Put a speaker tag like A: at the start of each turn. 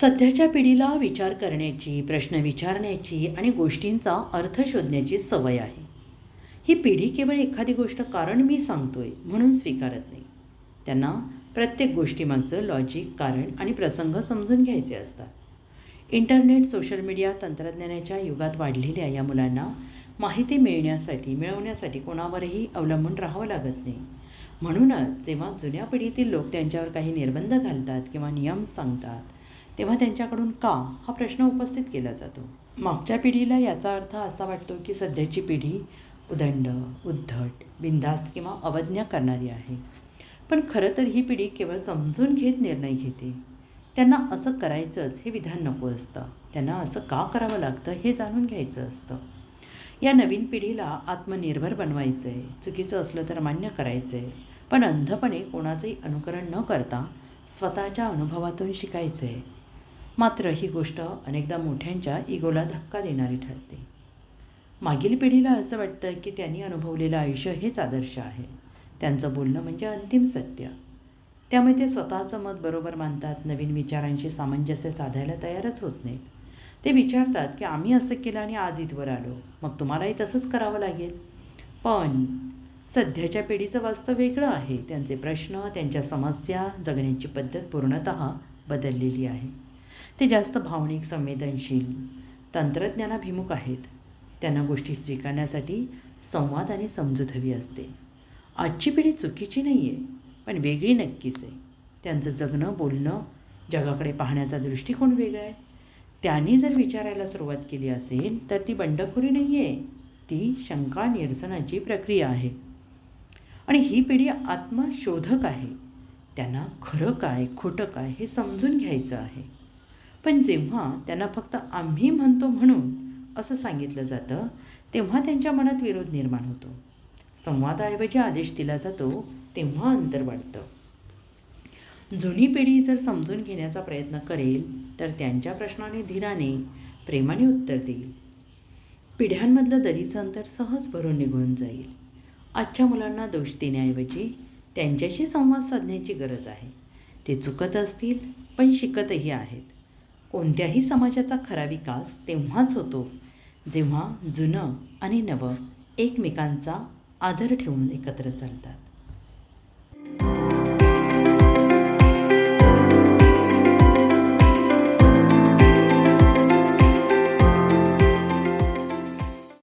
A: सध्याच्या पिढीला विचार करण्याची प्रश्न विचारण्याची आणि गोष्टींचा अर्थ शोधण्याची सवय आहे. ही पिढी केवळ एखादी गोष्ट कारण मी सांगतोय म्हणून स्वीकारत नाही. त्यांना प्रत्येक गोष्टीमागचं लॉजिक कारण आणि प्रसंग समजून घ्यायचे असतात. इंटरनेट सोशल मीडिया तंत्रज्ञानाच्या युगात वाढलेल्या या मुलांना माहिती मिळण्यासाठी मिळवण्यासाठी कोणावरही अवलंबून राहावं लागत नाही. म्हणूनच जेव्हा जुन्या पिढीतील लोक त्यांच्यावर काही निर्बंध घालतात किंवा नियम सांगतात तेव्हा त्यांच्याकडून का हा प्रश्न उपस्थित केला जातो? मागच्या पिढीला याचा अर्थ असा वाटतो की सध्याची पिढी उदंड उद्धट बिनधास्त किंवा अवज्ञा करणारी आहे. पण खरं तर ही पिढी केवळ समजून घेत निर्णय घेते. त्यांना असं करायचंच हे विधान नको असतं. त्यांना असं का करावं लागतं हे जाणून घ्यायचं असतं. या नवीन पिढीला आत्मनिर्भर बनवायचं आहे चुकीचं असलं तर मान्य करायचं आहे पण अंधपणे कोणाचंही अनुकरण न करता स्वतःच्या अनुभवातून शिकायचं आहे मात्र ही गोष्ट अनेकदा मोठ्यांच्या इगोला धक्का देणारी ठरते. मागील पिढीला असं वाटतं की त्यांनी अनुभवलेलं आयुष्य हेच आदर्श आहे. त्यांचं बोलणं म्हणजे अंतिम सत्य. त्यामुळे ते स्वतःचं मत बरोबर मानतात नवीन विचारांशी सामंजस्य साधायला तयारच होत नाहीत. ते विचारतात की आम्ही असं केलं आणि आज इथवर आलो. मग तुम्हालाही तसंच करावं लागेल. पण सध्याच्या पिढीचं वास्तव वेगळं आहे. त्यांचे प्रश्न त्यांच्या समस्या जगण्याची पद्धत पूर्णत बदललेली आहे. ते जास्त भावनिक संवेदनशील तंत्रज्ञानाभिमुख आहेत. त्यांना गोष्टी स्वीकारण्यासाठी संवाद आणि समजूत हवी असते. आजची पिढी चुकीची नाही आहे पण वेगळी नक्कीच आहे. त्यांचं जगणं बोलणं जगाकडे पाहण्याचा दृष्टिकोन वेगळा आहे. त्यांनी जर विचारायला सुरुवात केली असेल तर ती बंडखोरी नाही आहे ती शंका निरसनाची प्रक्रिया आहे. आणि ही पिढी आत्मशोधक आहे. त्यांना खरं काय खोटं काय हे समजून घ्यायचं आहे. पण जेव्हा त्यांना फक्त आम्ही म्हणतो म्हणून असं सांगितलं जातं तेव्हा त्यांच्या मनात विरोध निर्माण होतो. संवादाऐवजी आदेश दिला जातो तेव्हा अंतर वाढतं. जुनी पिढी जर समजून घेण्याचा प्रयत्न करेल तर त्यांच्या प्रश्नाने धीराने प्रेमाने उत्तर देईल. पिढ्यांमधलं दरीचं अंतर सहज भरून निघून जाईल. आजच्या मुलांना दोष देण्याऐवजी त्यांच्याशी संवाद साधण्याची गरज आहे. ते चुकत असतील पण शिकतही आहेत. कोणत्याही समाजाचा खरा विकास तेव्हाच होतो जेव्हा जुनं आणि नवं एकमेकांचा आदर ठेवून एकत्र चालतात.